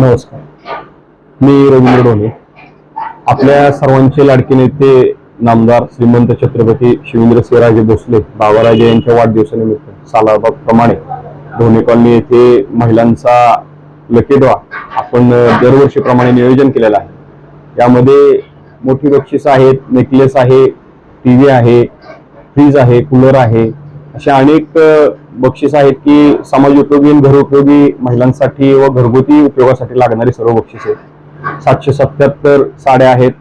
नमस्कार. मी रवींद्र डोणे आपल्या सर्वांचे लाडके नेते नामदार श्रीमंत छत्रपती शिवेंद्र सिंहराजे भोसले बाबाराजे यांच्या वाढदिवसानिमित्त सालाबादप्रमाणे ढोणे कॉलनी येथे महिलांचा लकेदवा आपण दरवर्षीप्रमाणे नियोजन केलेलं आहे. यामध्ये मोठी बक्षिसं आहेत नेकलेस आहे टी व्ही आहे फ्रीज आहे कूलर आहे अशा अनेक बक्षीस आहेत की समाज उपयोगी आणि घरोपयोगी महिलांसाठी व घरगुती उपयोगासाठी लागणारी सर्व बक्षिसे सातशे सत्याहत्तर साड्या आहेत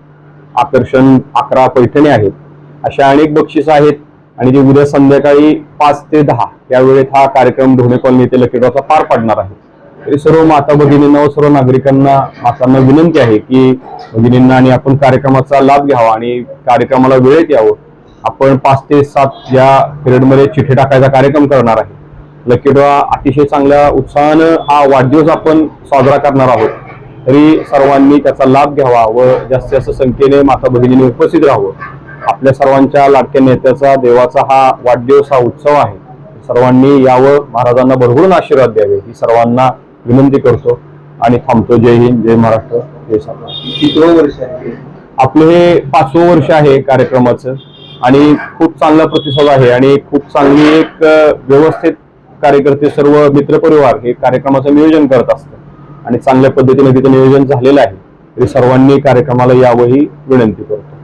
आकर्षण अकरा पैठणी आहेत. अशा अनेक बक्षीस आहेत आणि जे उद्या संध्याकाळी पाच ते दहा या वेळेत हा कार्यक्रम ढोणे कॉलनी येथे लकेटवाचा पार पाडणार आहे. तरी सर्व माता भगिनींना व सर्व नागरिकांना मातांना विनंती आहे की भगिनींना आणि आपण कार्यक्रमाचा लाभ घ्यावा आणि कार्यक्रमाला वेळेत यावं आपण पाच ते सात या पिरियडमध्ये चिठ्ठी टाकायचा कार्यक्रम करणार आहे. लकीडवा अतिशय चांगल्या उत्साहानं हा वाढदिवस आपण साजरा करणार आहोत. तरी सर्वांनी त्याचा लाभ घ्यावा व जास्तीत जास्त संख्येने माता भगिनींनी उपस्थित राहावं. आपल्या सर्वांच्या लाडक्या नेत्याचा देवाचा हा वाढदिवस हा उत्सव आहे. सर्वांनी यावं महाराजांना भरभरून आशीर्वाद द्यावे ही सर्वांना विनंती करतो आणि थांबतो. जय हिंद जय महाराष्ट्र जय सातारा. कितवं वर्ष आहे? आपलं हे पाचवं वर्ष आहे कार्यक्रमाचं. आणि खूप चांगला प्रतिसाद आहे आणि खूप चांगली एक व्यवस्थित कार्यकर्ते सर्व मित्रपरिवार हे कार्यक्रमाचं नियोजन करत असतात. आणि चांगल्या पद्धतीने तिथं नियोजन झालेलं आहे. तरी सर्वांनी कार्यक्रमाला यावंही विनंती करतो.